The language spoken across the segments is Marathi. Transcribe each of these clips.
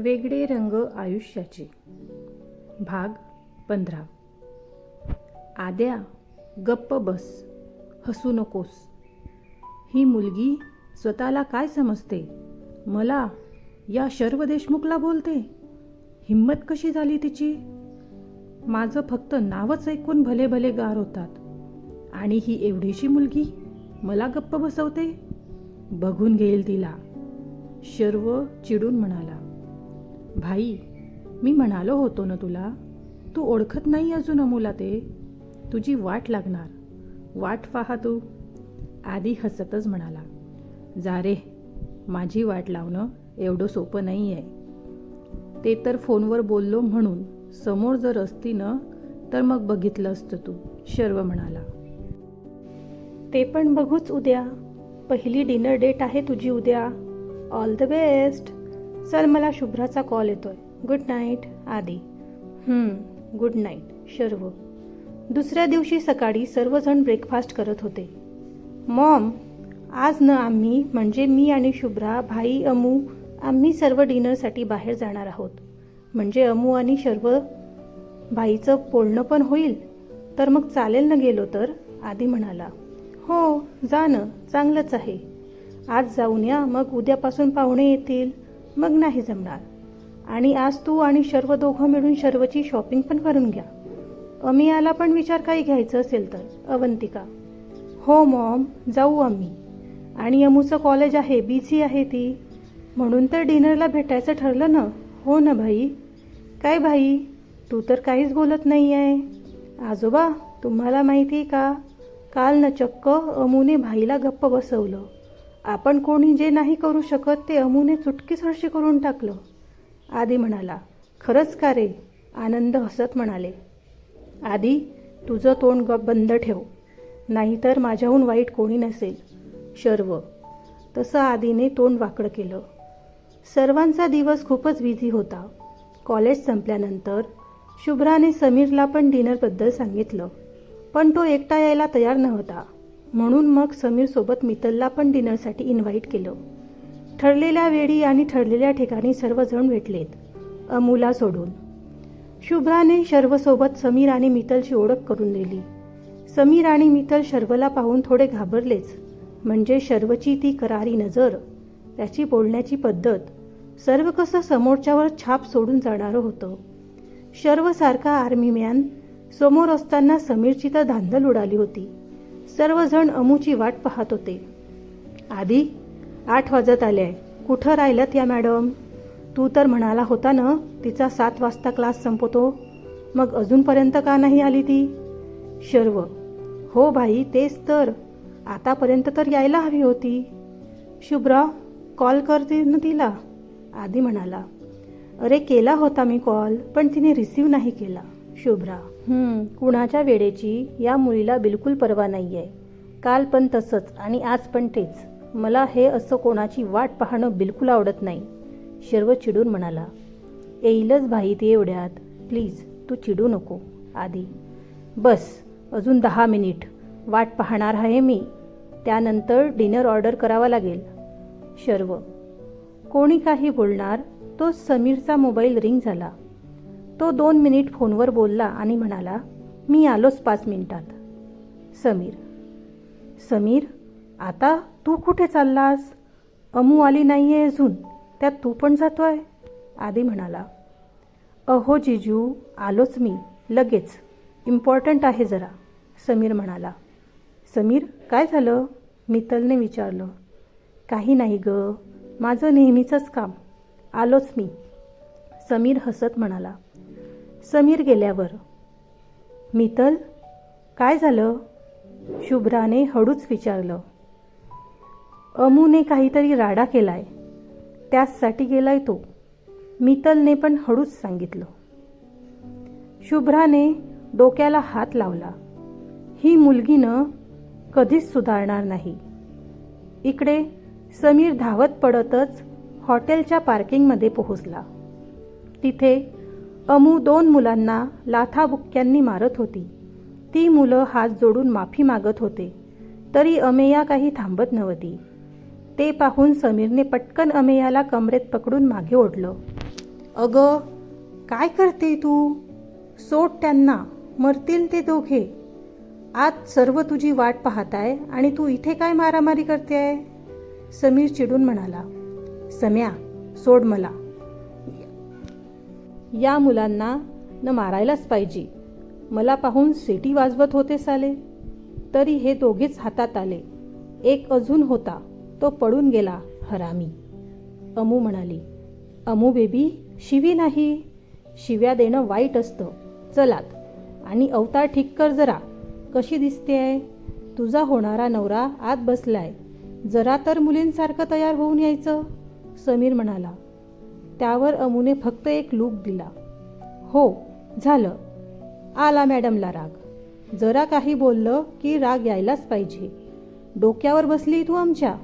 वेगळे रंग आयुष्याचे. भाग पंधरा. आद्या गप्प बस हसू नकोस. ही मुलगी स्वतःला काय समजते? मला या शर्व देशमुखला बोलते. हिंमत कशी झाली तिची? माझं फक्त नावच ऐकून भले भले गार होतात. आणि ही एवढीशी मुलगी मला गप्प बसवते? बघून घेईल तिला. शर्व चिडून म्हणाला. भाई मी म्हणालो होतो ना तुला तू ओळखत नाही अजून अमुला ते. तुझी वाट लागणार. वाट पाहा तू. आधी हसतच म्हणाला. जा रे माझी वाट लावणं एवढं सोपं नाही आहे ते तर फोनवर बोललो म्हणून समोर जर असती ना तर मग बघितलं असतं तू शर्व म्हणाला. ते पण बघूच उद्या. पहिली डिनर डेट आहे तुझी उद्या. All the best. चल मला शुभ्राचा कॉल येतोय. Good night Aadi. Good night Sharv. दुसऱ्या दिवशी सकाळी सर्वजण ब्रेकफास्ट करत होते. मॉम आज न आम्ही म्हणजे मी आणि शुभ्रा भाई अमू आम्ही सर्व डिनरसाठी बाहेर जाणार आहोत. म्हणजे अमू आणि शर्व भाईचं बोलणं पण होईल? तर मग चालेल ना गेलो तर? आधी म्हणाला. हो जा ना चांगलंच आहे. आज जाऊन या मग उद्यापासून पाहुणे येतील. मग नाही जमणार. आणि आज तू आणि शर्व दोघं मिळून शर्वची शॉपिंग पण करून घ्या. अमियाला पण विचार काही घ्यायचं असेल तर अवंतिका. हो मॉम जाऊ आम्ही. आणि अमूचं कॉलेज आहे बिझी आहे ती. म्हणून तर डिनरला भेटायचं ठरलं ना. हो ना भाई. काय भाई? तू तर काहीच बोलत नाही आहे आजोबा तुम्हाला माहिती आहे का? काल न चक्क अमूने भाईला गप्प बसवलं. आपण कोणी जे नाही करू शकत ते अमूने चुटकीसरशी करून टाकलं. आदी म्हणाला खरंच का रे? आनंद हसत म्हणाले आदी तुझं तोंड गप बंद ठेव. नाहीतर माझ्याहून वाईट कोणी नसेल. शर्व. तसं आदीने तोंड वाकडं केलं. सर्वांचा दिवस खूपच बिझी होता. कॉलेज संपल्यानंतर शुभ्राने समीरला पण डिनरबद्दल सांगितलं. पण तो एकटा यायला तयार नव्हता. म्हणून मग समीरसोबत मित्तलला पण डिनरसाठी इन्व्हाइट केलं. ठरलेल्या वेळी आणि ठरलेल्या ठिकाणी सर्वजण भेटलेत. अमूला सोडून. शुभ्राने शर्वसोबत समीर आणि मितलची ओळख करून दिली. समीर आणि मितल शर्वला पाहून थोडे घाबरलेच. म्हणजे शर्वची ती करारी नजर त्याची बोलण्याची पद्धत सर्व कसं समोरच्यावर छाप सोडून जाणारं होतं. शर्वसारखा आर्मी मॅन समोर असताना समीरची तर धांदल उडाली होती. सर्वजण अमूची वाट पाहत होते. आधी आठ वाजत आले कुठं राहिल्यात या मॅडम? तू तर म्हणाला होता ना तिचा सात वाजता क्लास संपतो. मग अजूनपर्यंत का नाही आली ती? शर्व हो भाई तेच तर. आतापर्यंत तर यायला हवी होती. शुभ्रा कॉल करते ना तिला? आधी म्हणाला. अरे केला होता मी कॉल पण तिने रिसीव नाही केला. शुभ्रा कुणाच्या वेळेची या मुलीला बिलकुल पर्वा नाही आहे काल पण तसंच आणि आज पण तेच. मला हे असं कोणाची वाट पाहणं बिलकुल आवडत नाही. शर्व चिडून म्हणाला येईलच भाई ते एवढ्यात. प्लीज तू चिडू नको आधी बस अजून दहा मिनिट. वाट पाहणार आहे मी. त्यानंतर डिनर ऑर्डर करावा लागेल. शर्व कोणी काही बोलणार? तो समीरचा मोबाईल रिंग झाला. तो दोन मिनिट फोनवर बोलला आणि म्हणाला मी आलोच पाच मिनिटात. समीर समीर आता तू कुठे चाललास? अमू आली नाही आहे अजून त्यात तू पण जातो आहे आधी म्हणाला अहो जिजू आलोच मी लगेच. इम्पॉर्टंट आहे जरा. समीर म्हणाला समीर काय झालं? मितलने विचारलं काही नाही ग माझं नेहमीचंच काम. आलोच मी. समीर हसत म्हणाला समीर गेल्यावर. मितल काय झालं? शुभ्राने हळूच विचारलं. अमूने काहीतरी राडा केलाय. त्याचसाठी गेलाय तो. मितलने पण हळूच सांगितलं. शुभ्राने डोक्याला हात लावला. ही मुलगीनं कधीच सुधारणार नाही. इकडे समीर धावत पडतच हॉटेलच्या पार्किंगमध्ये पोहोचला. तिथे अमू दोन मुलांना लाथाबुक्क्यांनी मारत होती. ती मुलं हात जोडून माफी मागत होते. तरी अमेया काही थांबत नव्हती. ते पाहून समीरने पटकन अमेयाला कमरेत पकडून मागे ओढलं. अगं काय करते तू? सोड त्यांना. मरतील ते दोघे. आज सर्व तुझी वाट पाहत आहे आणि तू इथे काय मारामारी करते आहे समीर चिडून म्हणाला. सम्या सोड मला. या मुलांना न मारायलाच पाहिजे. मला पाहून सिटी वाजवत होते साले. तरी हे दोघेच हातात आले. एक अजून होता तो पडून गेला हरामी. अमू म्हणाली अमू बेबी शिवी नाही. शिव्या देणं वाईट असतं. चलात. आणि अवतार ठीक कर जरा. कशी दिसते आहे तुझा होणारा नवरा आत बसलाय. जरा तर मुलींसारखं तयार होऊन यायचं. समीर म्हणाला त्यावर अमूने फक्त एक लूक दिला. हो झालं. आला मॅडमला राग. जरा काही बोललं की राग यायलाच पाहिजे. डोक्यावर बसली तू आमच्या.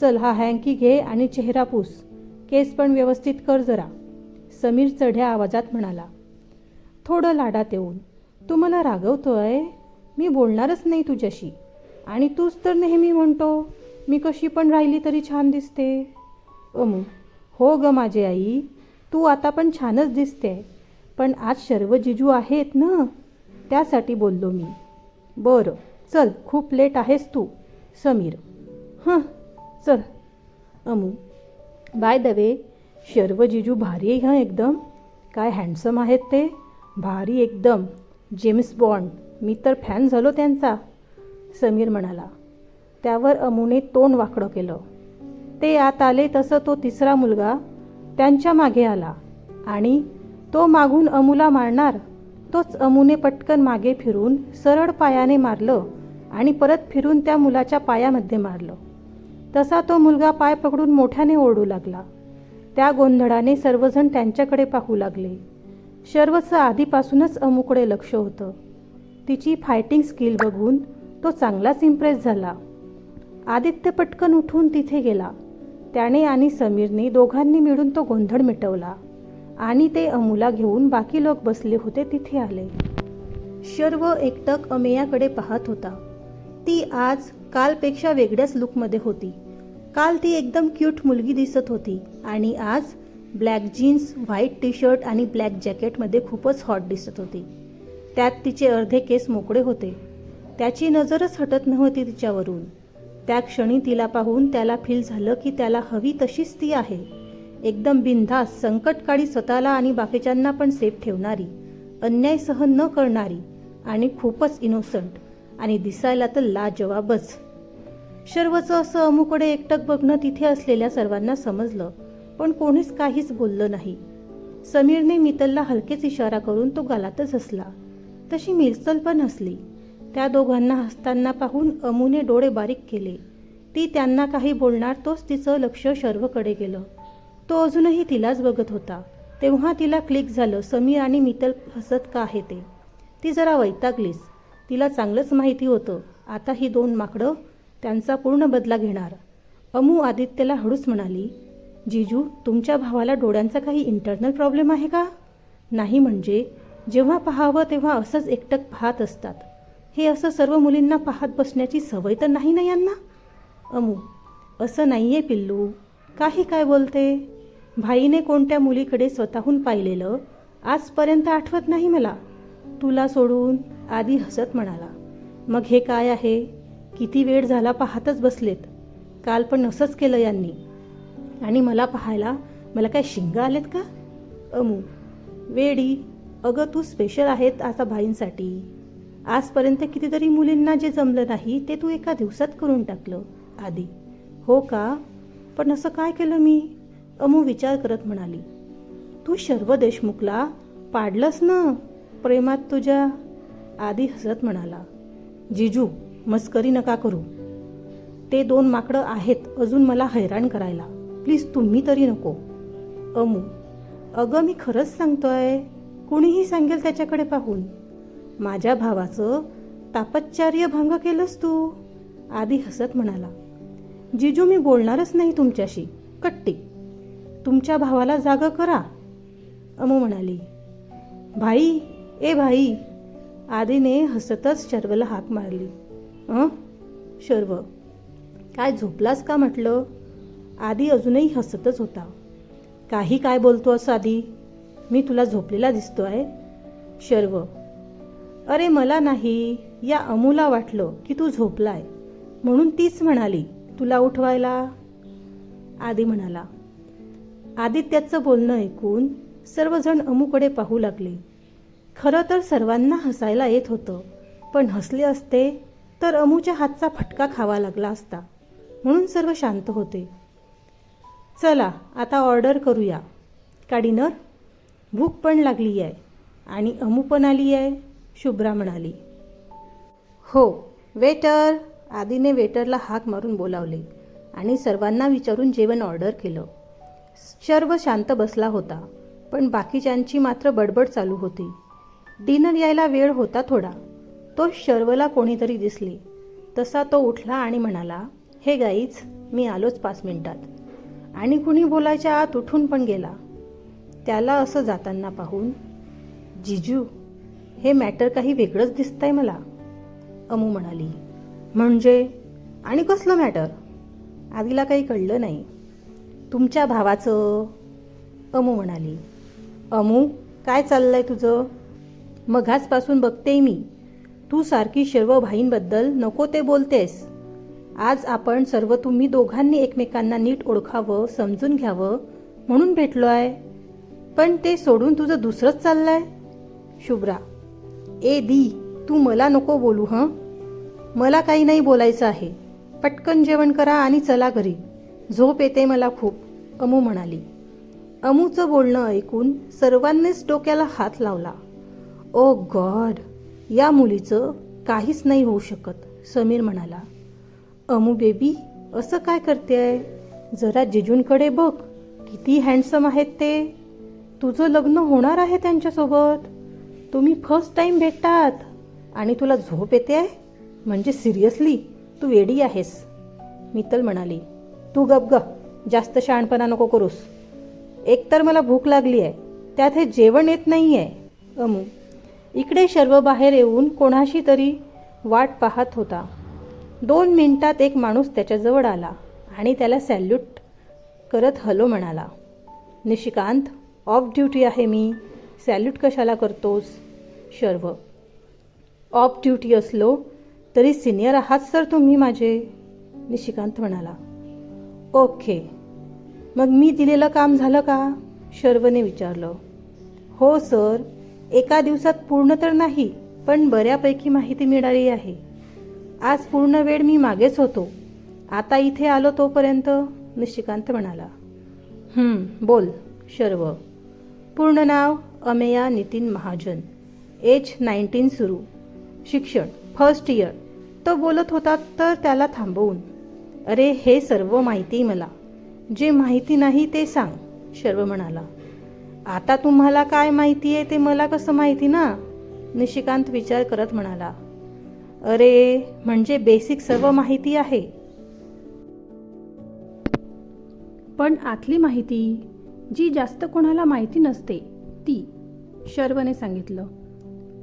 चल हा हँकी घे आणि चेहरा पूस. केस पण व्यवस्थित कर जरा. समीर चढ्या आवाजात म्हणाला. थोडं लाडात येऊन. तू मला रागवतोय? मी बोलणारच नाही तुझ्याशी. आणि तूच तर नेहमी म्हणतो मी कशी पण राहिली तरी छान दिसते. अमू हो ग माझी आई तू आता पण छानच दिसते पण आज सर्व जिजू आहेत ना? त्यासाठी बोललो मी. बरं चल खूप लेट आहेस तू समीर. हां चल. अमू बाय द वे शर्व जिजू भारी आहे हं एकदम. काय हँडसम आहेत ते? भारी एकदम. James bond. मी तर फॅन झालो त्यांचा समीर म्हणाला. त्यावर अमूने तोंड वाकडं केलं. ते आत आले तसं तो तिसरा मुलगा त्यांच्या मागे आला आणि तो मागून अमूला मारणार तोच अमूने पटकन मागे फिरून सरळ पायाने मारलं आणि परत फिरून त्या मुलाच्या पायामध्ये मारलं. तसा तो मुलगा पाय पकडून मोठ्याने ओरडू लागला. त्या गोंधळाने सर्वजण त्यांच्याकडे पाहू लागले. शर्वचं आधीपासूनच अमूकडे लक्ष होतं. तिची फायटिंग स्किल बघून तो चांगलाच इम्प्रेस झाला. आदित्य पटकन उठून तिथे गेला. त्याने आणि समीरने दोघांनी मिळून तो गोंधळ मिटवला. आणि ते अमूला घेऊन बाकी लोक बसले होते तिथे आले. शर्व एकटक अमेयाकडे पाहत होता. ती आज कालपेक्षा वेगळ्याच लुकमध्ये होती. काल ती एकदम क्यूट मुलगी दिसत होती आणि आज black jeans white T shirt आणि ब्लॅक जॅकेटमध्ये खूपच हॉट दिसत होती. त्यात तिचे अर्धे केस मोकळे होते. त्याची नजरच हटत नव्हती तिच्यावरून. त्या क्षणी तिला पाहून त्याला फील झालं की त्याला हवी तशीच ती आहे. एकदम बिनधास संकटकाळी स्वतःला आणि बाकीच्यांना पण सेफ ठेवणारी अन्याय सहन न करणारी आणि खूपच इनोसंट आणि दिसायला तर लाजवाबच. शर्वचं असं अमुकडे एकटक बघणं तिथे असलेल्या सर्वांना समजलं पण कोणीच काहीच बोललं नाही. समीरने मितलला हलकेच इशारा करून तो गालातच हसला. तशी मिरचल पण हसली. त्या दोघांना हसताना पाहून अमूने डोळे बारीक केले. ती त्यांना काही बोलणार तोच तिचं लक्ष शर्वकडे गेलं. तो अजूनही तिलाच बघत होता. तेव्हा तिला क्लिक झालं समीर आणि मितल हसत का आहे ते? ती जरा वैतागलीच. तिला चांगलंच माहिती होतं. आता ही दोन माकडं त्यांचा पूर्ण बदला घेणार. अमू आदित्यला हळूच म्हणाली जिजू तुमच्या भावाला डोळ्यांचा काही इंटरनल प्रॉब्लेम आहे का? नाही म्हणजे जेव्हा पाहावं तेव्हा असंच एकटक पाहत असतात. हे असं सर्व मुलींना पाहत बसण्याची सवय तर नाही ना यांना? अमू असं नाही आहे पिल्लू. काही काय बोलते? भाईने कोणत्या मुलीकडे स्वतःहून पाहिलेलं आजपर्यंत आठवत नाही मला. तुला सोडून आधी हसत म्हणाला. मग हे काय आहे? किती वेळ झाला पाहतच बसलेत. काल पण असंच केलं यांनी. आणि मला पाहायला मला काय शिंग आलेत का? अमू वेडी अगं तू स्पेशल आहेत आता भाईंसाठी. आजपर्यंत कितीतरी मुलींना जे जमलं नाही ते तू एका दिवसात करून टाकलं आधी हो का? पण असं काय केलं मी? अमू विचार करत म्हणाली. तू शर्व देशमुखला पाडलंस ना? प्रेमात तुझ्या? आधी हसत म्हणाला. जिजू मस्करी नका करू. ते दोन माकडं आहेत अजून मला हैराण करायला. प्लीज तुम्ही तरी नको. अमू अगं मी खरंच सांगतोय कुणीही सांगेल त्याच्याकडे पाहून. माझ्या भावाचं तापच्चार्य भंग केलंस तू. आधी हसत म्हणाला जिजू मी बोलणारच नाही तुमच्याशी कट्टी. तुमच्या भावाला जाग करा. अमू म्हणाली भाई ए भाई. आधीने हसतच शर्वला हाक मारली. अं? शर्व काय झोपलास का म्हटलं? आधी अजूनही हसतच होता. काही काय बोलतो असं आधी मी तुला झोपलेला दिसतो आहे शर्व अरे मला नाही या अमूला वाटलं की तू झोपलाय. म्हणून तीच म्हणाली तुला उठवायला? आदी म्हणाला. आदित्याचं बोलणं ऐकून सर्वजण अमूकडे पाहू लागले. खरं तर सर्वांना हसायला येत होतं पण हसले असते तर अमूच्या हातचा फटका खावा लागला असता. म्हणून सर्व शांत होते. चला आता ऑर्डर करूया. का डिनर भूक पण लागली आहे आणि अमू पण आली आहे शुभ्रा म्हणाली. हो वेटर. आदीने वेटरला हाक मारून बोलावले आणि सर्वांना विचारून जेवण ऑर्डर केलं. सर्व शांत बसला होता पण बाकीच्यांची मात्र बडबड चालू होती. डिनर यायला वेळ होता थोडा. तो शर्वला कोणीतरी दिसली. तसा तो उठला आणि म्हणाला हे गाईच मी आलोच पाच मिनिटात. आणि कुणी बोलायच्या आत उठून पण गेला. त्याला असं जाताना पाहून जिजू हे मॅटर काही वेगळंच दिसतंय मला अमू म्हणाली. म्हणजे? आणि कसलं मॅटर? आधीला काही कळलं नाही. तुमच्या भावाचं? अमू म्हणाली. अमू काय चाललंय तुझं? मघाचपासून बघते मी. तू सारखी सर्व भाईंबद्दल नको ते बोलतेस. आज आपण सर्व तुम्ही दोघांनी एकमेकांना नीट ओळखावं समजून घ्यावं म्हणून भेटलो आहे पण ते सोडून तुझं दुसरंच चाललंय? शुभ्रा ए दी तू मला नको बोलू हं? मला काही नाही बोलायचं आहे. पटकन जेवण करा आणि चला घरी. झोप येते मला खूप अमू म्हणाली. अमूचं बोलणं ऐकून सर्वांनीच डोक्याला हात लावला. ओ गॉड या मुलीचं काहीच नाही होऊ शकत समीर म्हणाला. अमू बेबी असं काय करते आहे जरा जिजूंकडे बघ किती हँडसम आहेत ते. तुझं लग्न होणार आहे त्यांच्यासोबत? तुम्ही फर्स्ट टाइम भेटतात. आणि तुला झोप येते आहे? म्हणजे सिरियसली तू वेडी आहेस. मित्तल म्हणाली तू गप ग जास्त शहाणपणा नको करूस. एकतर मला भूक लागली आहे त्यात हे जेवण येत नाही आहे अमू इकडे सर्व बाहेर येऊन कोणाशी तरी वाट पाहत होता. दोन मिनिटात एक माणूस त्याच्याजवळ आला आणि त्याला सॅल्यूट करत हलो म्हणाला. निशिकांत ऑफ ड्युटी आहे मी. सॅल्यूट कशाला करतोस? शर्व. ऑफ ड्युटी असलो तरी सिनियर आहात सर तुम्ही माझे? निशिकांत म्हणाला. ओके मग मी दिलेलं काम झालं का? शर्वने विचारलं. हो सर एका दिवसात पूर्ण तर नाही पण बऱ्यापैकी माहिती मिळाली आहे. आज पूर्ण वेळ मी मागेच होतो. आता इथे आलो तोपर्यंत निशिकांत म्हणाला. बोल शर्व. पूर्ण नाव अमेया नितीन महाजन. एज नाईन्टीन सुरू. शिक्षण फर्स्ट इयर तो बोलत होता तर त्याला थांबवून. अरे हे सर्व माहिती मला. जे माहिती नाही ते सांग शर्व म्हणाला. आता तुम्हाला काय माहिती आहे ते मला कसं माहिती ना? निशिकांत विचार करत म्हणाला. अरे म्हणजे बेसिक सर्व माहिती आहे. पण आतली माहिती जी जास्त कोणाला माहिती नसते ती शर्वने सांगितलं.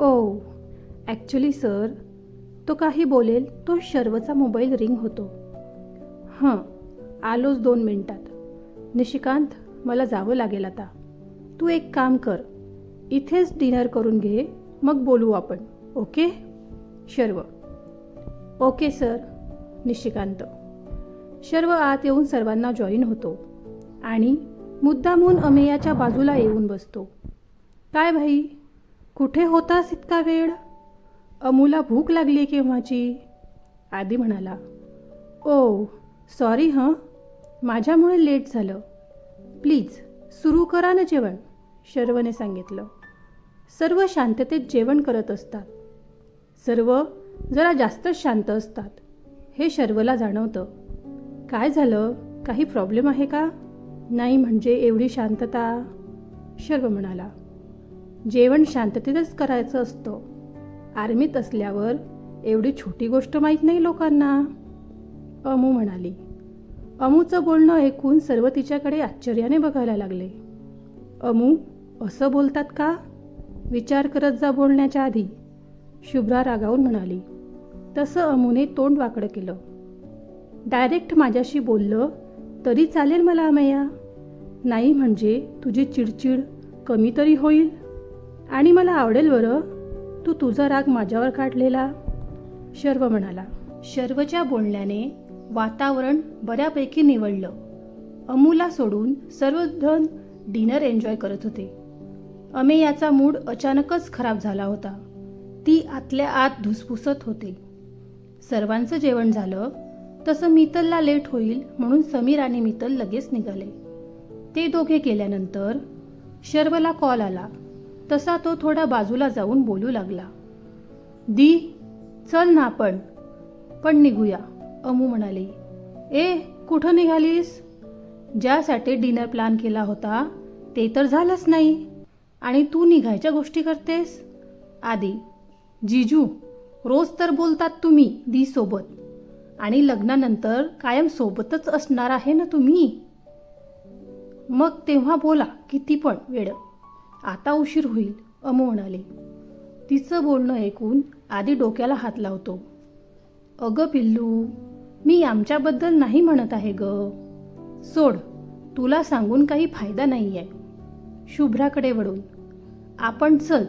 ओ ॲक्च्युली सर तो काही बोलेल तो शर्वचा मोबाईल रिंग होतो. हां आलोच दोन मिनटात. निशिकांत मला जावं लागेल आता. तू एक काम कर इथेच डिनर करून घे मग बोलू आपण okay? Sharv. Okay sir Nishikant. Sharv आत येऊन सर्वांना जॉईन होतो आणि मुद्दामून अमेयाच्या बाजूला येऊन बसतो. काय भाई? कुठे होतास इतका वेळ? अमूला भूक लागली केव्हाची? आदी म्हणाला. ओ सॉरी हं. माझ्यामुळे लेट झालं. प्लीज सुरू करा ना जेवण शर्वने सांगितलं. सर्व शांततेत जेवण करत असतात. सर्व जरा जास्तच शांत असतात हे शर्वला जाणवतं. काय झालं? काही प्रॉब्लेम आहे का? नाही म्हणजे एवढी शांतता? शर्व म्हणाला. जेवण शांततेतच करायचं असतं. आर्मीत असल्यावर एवढी छोटी गोष्ट माहीत नाही लोकांना. अमू म्हणाली. अमूचं बोलणं ऐकून सर्व तिच्याकडे आश्चर्याने बघायला लागले. अमू असं बोलतात का? विचार करत जा बोलण्याच्या आधी. शुभ्रा रागावून म्हणाली. तसं अमूने तोंड वाकडं केलं. डायरेक्ट माझ्याशी बोललं तरी चालेल मला अमया. नाही म्हणजे तुझी चिडचिड कमी तरी होईल. आणि मला आवडेल बरं. तू तुझा राग माझ्यावर काढलेला. शर्व म्हणाला. शर्वच्या बोलण्याने वातावरण बऱ्यापैकी निवडलं. अमूला सोडून सर्वजण डिनर एन्जॉय करत होते. अमे याचा मूड अचानकच खराब झाला होता. ती आतल्या आत धुसफुसत होते. सर्वांचं जेवण झालं. तसं मितलला लेट होईल म्हणून समीर आणि मितल लगेच निघाले. ते दोघे गेल्यानंतर शर्वला कॉल आला. तसा तो थोडा बाजूला जाऊन बोलू लागला. दी चल ना आपण पण निघूया अमू म्हणाली. ए कुठं निघालीस? ज्यासाठी डिनर प्लॅन केला होता ते तर झालंच नाही. आणि तू निघायच्या गोष्टी करतेस? आधी जिजू रोज तर बोलतात तुम्ही दी सोबत. आणि लग्नानंतर कायम सोबतच असणार आहे ना तुम्ही? मग तेव्हा बोला किती पण वेळ. आता उशीर होईल अमू म्हणाले. तिचं बोलणं ऐकून आधी डोक्याला हात लावतो. अगं पिल्लू मी आमच्याबद्दल नाही म्हणत आहे ग. सोड तुला सांगून काही फायदा नाही आहे शुभ्राकडे वळून आपण चल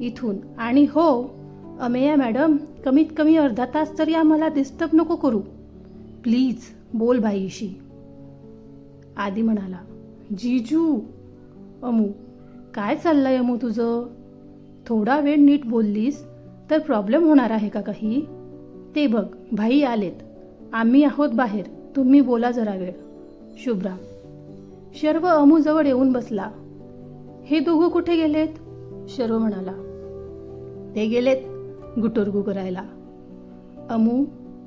इथून. आणि हो अमेया मॅडम कमीत कमी अर्धा तास तरी आम्हाला डिस्टर्ब नको करू. प्लीज बोल भाईशी आदी म्हणाला जीजू अमू काय चाललंय अमू तुझं? थोडा वेळ नीट बोललीस तर प्रॉब्लेम होणार आहे का काही? ते बघ भाई आलेत. आम्ही आहोत बाहेर. तुम्ही बोला जरा वेळ. शुभ्रा. शर्व अमूजवळ येऊन बसला. हे दोघं कुठे गेलेत? शर्व म्हणाला. ते गेलेत गुटरगू करायला. अमू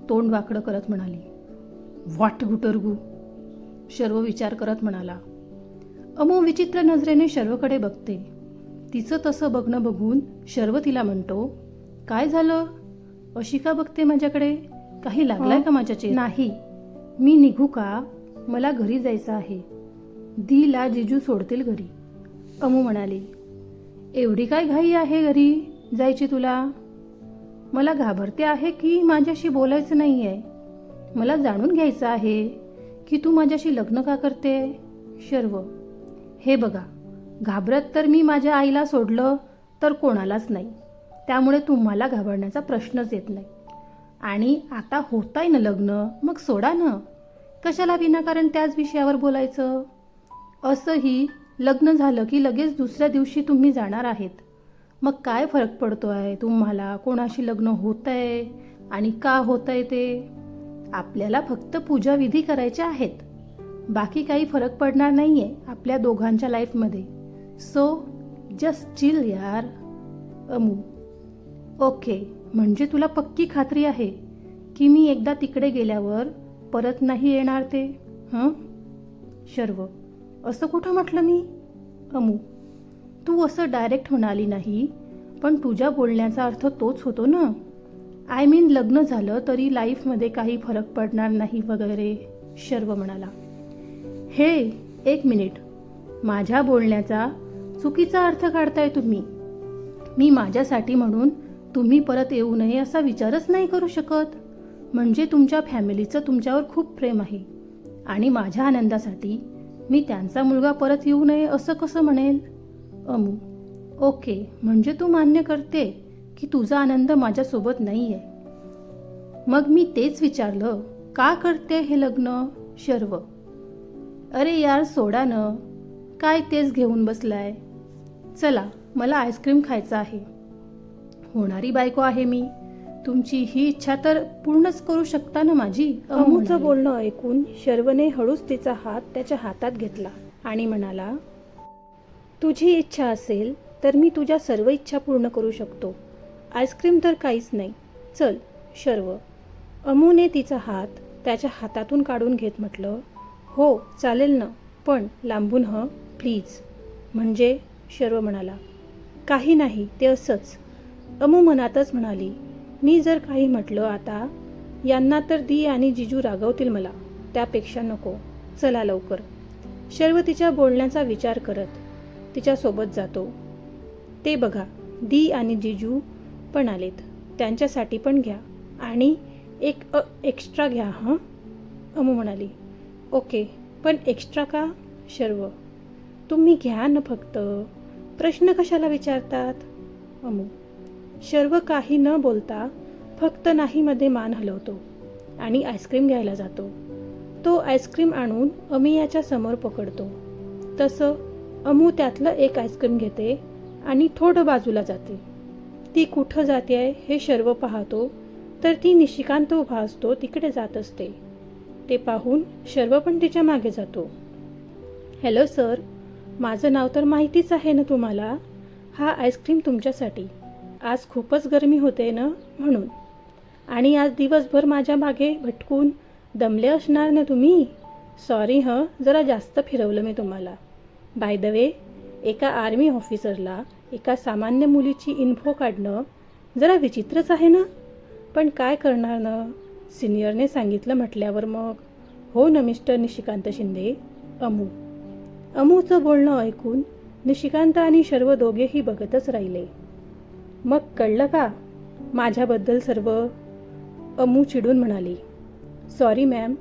तोंड वाकडं करत म्हणाली. वाट गुटरगू. शर्व विचार करत म्हणाला. अमू विचित्र नजरेने शर्वकडे बघते. तिचं तसं बघणं बघून शर्व तिला म्हणतो काय झालं? अशी का बघते माझ्याकडे? काही लागलाय का माझ्या चे नाही. मी निघू का? मला घरी जायचं आहे. दीला जिजू सोडतील घरी. अमू म्हणाली एवढी काय घाई आहे घरी जायची तुला? मला घाबरते आहे की माझ्याशी बोलायचं नाही आहे मला जाणून घ्यायचं आहे की तू माझ्याशी लग्न का करते? शर्व हे बघा घाबरत तर मी माझ्या आईला सोडलं तर कोणालाच नाही. त्यामुळे तुम्हाला घाबरण्याचा प्रश्नच येत नाही. आणि आता होताय ना लग्न मग सोडा ना. कशाला विनाकारण त्याच विषयावर बोलायचं? असंही लग्न झालं की लगेच दुसऱ्या दिवशी तुम्ही जाणार आहेत. मग काय फरक पडतो आहे तुम्हाला कोणाशी लग्न होत आहे आणि का होत आहे ते? आपल्याला फक्त पूजाविधी करायच्या आहेत. बाकी काही फरक पडणार नाही आहे आपल्या दोघांच्या लाईफमध्ये सो जस्ट चिल यार अमू. ओके म्हणजे तुला पक्की खात्री आहे की मी एकदा तिकडे गेल्यावर परत नाही येणार ते? हं? शर्व. असं कुठं म्हटलं मी? अमू. तू असं डायरेक्ट म्हणाली नाही पण तुझ्या बोलण्याचा अर्थ तोच होतो ना? आय मीन लग्न झालं तरी लाईफमध्ये काही फरक पडणार नाही वगैरे शर्व म्हणाला. हे एक मिनिट. माझ्या बोलण्याचा चुकीचा अर्थ काढताय तुम्ही. मी माझ्यासाठी म्हणून तुम्ही परत येऊ नये असा विचारच नाही करू शकत. म्हणजे तुमच्या फॅमिलीचं तुमच्यावर खूप प्रेम आहे. आणि माझ्या आनंदासाठी मी त्यांचा मुलगा परत येऊ नये असं कसं म्हणेल? अमू ओके. म्हणजे तू मान्य करते की तुझा आनंद माझ्यासोबत नाही आहे मग मी तेच विचारलं का करते हे लग्न? शर्व. अरे यार सोडा न. काय तेच घेऊन बसलाय? चला मला आईस्क्रीम खायचं आहे. होणारी बायको आहे मी. तुमची ही इच्छा तर पूर्णच करू शकता ना माझी? अमूचं बोलणं ऐकून शर्वने हळूच तिचा हात त्याच्या हातात घेतला आणि म्हणाला तुझी इच्छा असेल तर मी तुझ्या सर्व इच्छा पूर्ण करू शकतो. आईस्क्रीम तर काहीच नाही. चल शर्व. अमूने तिचा हात त्याच्या हातातून काढून घेत म्हटलं हो चालेल ना. पण लांबून ह प्लीज. म्हणजे? शर्व म्हणाला. काही नाही ते असंच. अमू मनातच म्हणाली मी जर काही म्हटलं आता यांना तर दी आणि जिजू रागवतील मला. त्यापेक्षा नको. चला लवकर. शर्व तिच्या बोलण्याचा विचार करत तिच्यासोबत जातो. ते बघा दी आणि जिजू पण आलेत. त्यांच्यासाठी पण घ्या आणि एक अ, एक्स्ट्रा घ्या हं? अमू म्हणाली. ओके पण एक्स्ट्रा का? शर्व तुम्ही घ्या ना फक्त. प्रश्न कशाला विचारतात? अमू शर्व काही न बोलता फक्त नाहीमध्ये मान हलवतो आणि आईस्क्रीम घ्यायला जातो. तो आईस्क्रीम आणून अमियाच्या समोर पकडतो. तसं अमू त्यातलं एक आईस्क्रीम घेते आणि थोडं बाजूला जाते. ती कुठं जाते आहे हे शर्व पाहतो तर ती निशिकांत उभा असतो तिकडे जात असते. ते पाहून शर्व पण तिच्यामागे जातो. Hello sir. माझं नाव तर माहितीच आहे ना तुम्हाला? हा आईस्क्रीम तुमच्यासाठी. आज खूपच गरमी होते ना? म्हणून. आणि आज दिवसभर माझ्या मागे भटकून दमले असणार ना तुम्ही? सॉरी ह. जरा जास्त फिरवलं मी तुम्हाला. बाय द वे एका आर्मी ऑफिसरला एका सामान्य मुलीची इन्फो काढणं जरा विचित्रच आहे ना? पण काय करणार ना? सिनियरने सांगितलं म्हटल्यावर मग हो ना मिस्टर निशिकांत शिंदे अमू. अमूचं बोलणं ऐकून निशिकांत आणि सर्व दोघेही बघतच राहिले. मग कळलं का? माझ्याबद्दल सर्व अमू चिडून म्हणाली. सॉरी मॅम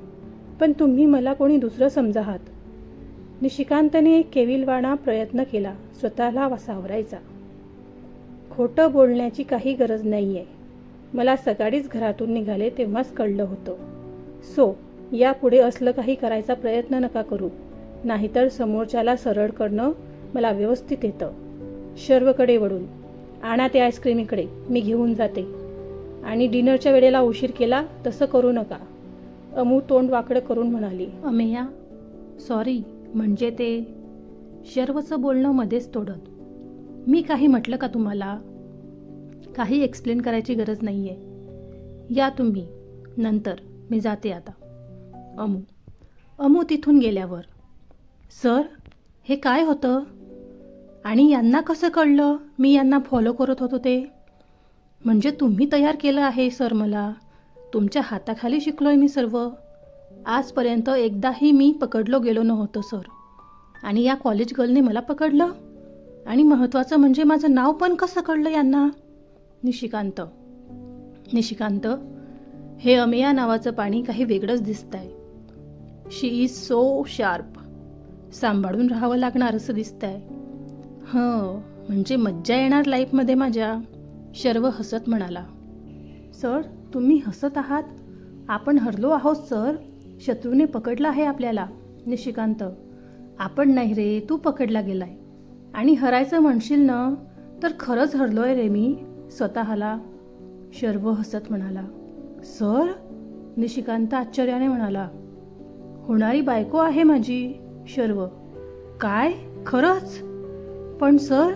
पण तुम्ही मला कोणी दुसरं समजा आहात निशिकांतने केविलवाणा प्रयत्न केला स्वतःला सावरायचा खोटं बोलण्याची काही गरज नाही आहे मला सकाळीच घरातून निघाले तेव्हाच कळलं होतं. सो यापुढे असलं काही करायचा प्रयत्न नका करू. नाहीतर समोरच्याला सरळ करणं मला व्यवस्थित येतं. शर्वकडे वळून आणा ते आईस्क्रीम इकडे मी घेऊन जाते. आणि डिनरच्या वेळेला उशीर केला तसं करू नका. अमू तोंड वाकडं करून म्हणाली अमेया सॉरी म्हणजे ते शर्वचं बोलणं मध्येच तोडत. मी काही म्हटलं का तुम्हाला? काही एक्सप्लेन करायची गरज नाही आहे या तुम्ही. नंतर. मी जाते आता. अमू. अमू तिथून गेल्यावर. सर हे काय होतं? आणि यांना कसं कळलं? मी यांना फॉलो करत होतो ते. म्हणजे तुम्ही तयार केलं आहे सर मला. तुमच्या हाताखाली शिकलो आहे मी सर्व. आजपर्यंत एकदाही मी पकडलो गेलो नव्हतो सर. आणि या कॉलेज गर्लने मला पकडलं? आणि महत्त्वाचं म्हणजे माझं नाव पण कसं कळलं यांना? निशिकांत. निशिकांत हे अमेया नावाचं पाणी काही वेगळंच दिसतंय. शी इज सो शार्प सांभाळून राहावं लागणार असं दिसतंय. हं म्हणजे मज्जा येणार लाईफमध्ये माझ्या शर्व हसत म्हणाला. सर तुम्ही हसत आहात. आपण हरलो आहोत सर. शत्रूने पकडला आहे आपल्याला. निशिकांत आपण नाही रे तू पकडला गेलाय. आणि हरायचं म्हणशील ना तर खरंच हरलोय रे मी. स्वतःला शर्व हसत म्हणाला सर निशिकांत आश्चर्याने म्हणाला होणारी बायको आहे माझी शर्व. काय? खरंच? पण sir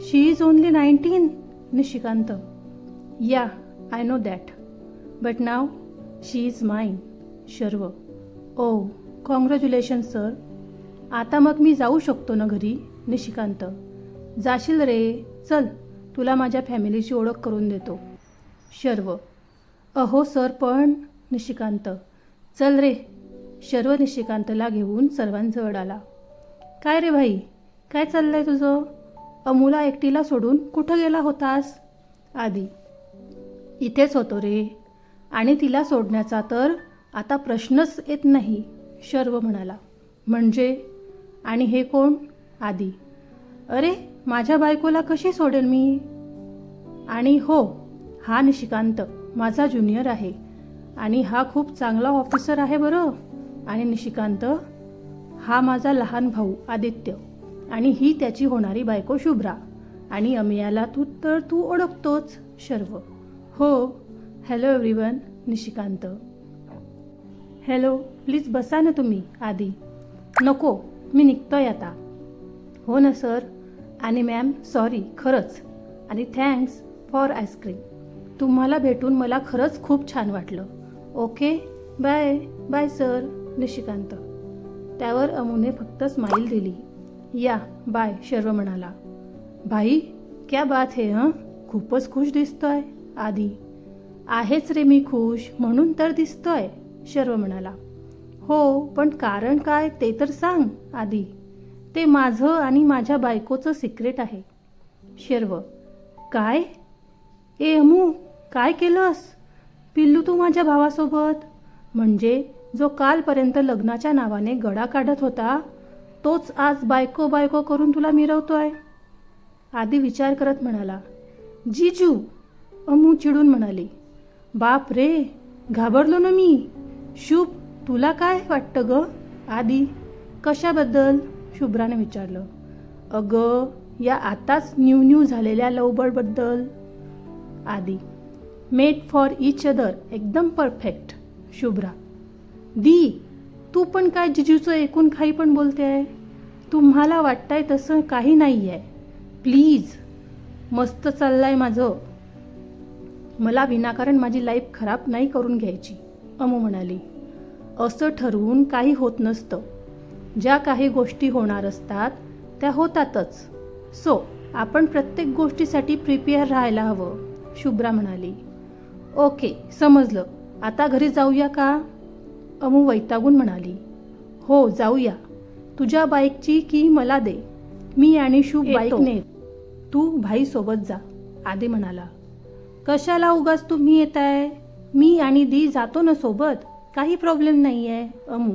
she is only nineteen Nishikant. Yeah I know that but now she is mine Sharv. O congratulation sir आता मग मी जाऊ शकतो ना घरी? निशिकांत. जाशील रे. चल. तुला माझ्या फॅमिलीची ओळख करून देतो. शर्व. अहो सर पण निशिकांत. चल रे. शर्व निशिकांतला घेऊन सर्वांजवळ आला. काय रे भाई? काय चाललंय तुझं? अमूला एकटीला सोडून कुठं गेला होतास? आधी इथेच होतो रे. आणि तिला सोडण्याचा तर आता प्रश्नच येत नाही शर्व म्हणाला. म्हणजे? आणि हे कोण? आधी अरे माझ्या बायकोला कशी सोडेल मी? आणि हो हा निशिकांत माझा ज्युनियर आहे. आणि हा खूप चांगला ऑफिसर आहे बरं. आणि निशिकांत हा माझा लहान भाऊ आदित्य. आणि ही त्याची होणारी बायको शुभ्रा. आणि अमियाला तू तर तू ओळखतोच शर्व. हो hello everyone Nishikant. Hello please बसा ना तुम्ही आधी नको मी निघतोय आता. हो ना सर आणि मॅम सॉरी खरंच. आणि थँक्स फॉर आईस्क्रीम तुम्हाला भेटून मला खरंच खूप छान वाटलं. Okay bye bye sir Nishikant. त्यावर अमुने फक्त स्माईल दिली. या बाय शर्व म्हणाला. भाई क्या बात है हं? खूपच खुश दिसतोय आधी आहेच रे मी खुश म्हणून तर दिसतोय शर्व म्हणाला. हो पण कारण काय ते तर सांग आधी ते माझं आणि माझ्या बायकोचं सिक्रेट आहे. शेर्व काय? ए अमू काय केलंस? पिल्लू तू माझ्या भावासोबत? म्हणजे जो कालपर्यंत लग्नाच्या नावाने गडा काढत होता तोच आज बायको बायको करून तुला मिरवतोय. आधी विचार करत म्हणाला जीजू अमू चिडून म्हणाली बाप रे घाबरलो ना मी? शुभ तुला काय वाटतं ग? आधी कशाबद्दल? शुभ्राने विचारलं अगं या आताच न्यू न्यू झालेल्या लवबर्डबद्दल आधी मेड फॉर इच अदर एकदम परफेक्ट शुभ्रा. दी तू पण काय जिजूचं एकूण काही पण बोलते आहे तुम्हाला वाटतंय तसं काही नाही आहे प्लीज मस्त चाललंय माझं. मला विनाकारण माझी लाईफ खराब नाही करून घ्यायची. अमू म्हणाली. असं ठरवून काही होत नसतं. ज्या काही गोष्टी होणार असतात त्या होतातच. सो आपण प्रत्येक गोष्टीसाठी प्रिपेअर राहायला हवं शुभ्रा म्हणाली. ओके समजलं. आता घरी जाऊया का? अमू वैतागून म्हणाली. हो जाऊया. तुझ्या बाईकची की मला दे. मी आणि शुभ. बाईकने तू भाई सोबत जा आदी म्हणाला. कशाला उगाच तुम्ही येत आहे मी आणि दी जातो ना सोबत? काही प्रॉब्लेम नाही आहे अमू.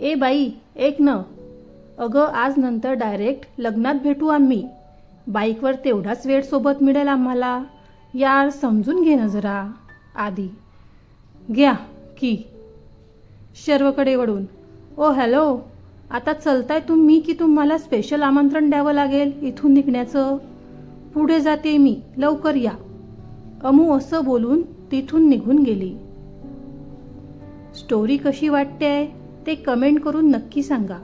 ए बाई एक न. अगं आज नंतर डायरेक्ट लग्नात भेटू आम्ही. बाईकवर तेवढाच वेळ सोबत मिळेल आम्हाला. यार समजून घे ना जरा. आधी. घ्या की. शर्वकडे वळून. ओ हॅलो. आता चलताय तुम्ही की तुम्हाला स्पेशल आमंत्रण द्यावं लागेल इथून निघण्याचं? पुढे जाते मी. लवकर या. अमू असं बोलून तिथून निघून गेली. स्टोरी कशी वाटते ते कमेंट करून नक्की सांगा.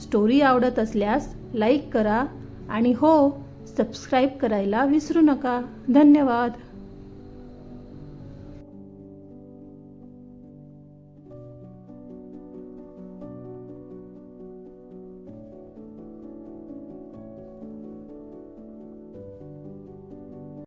स्टोरी आवडत असल्यास लाईक करा आणि हो सबस्क्राईब करायला विसरू नका. धन्यवाद.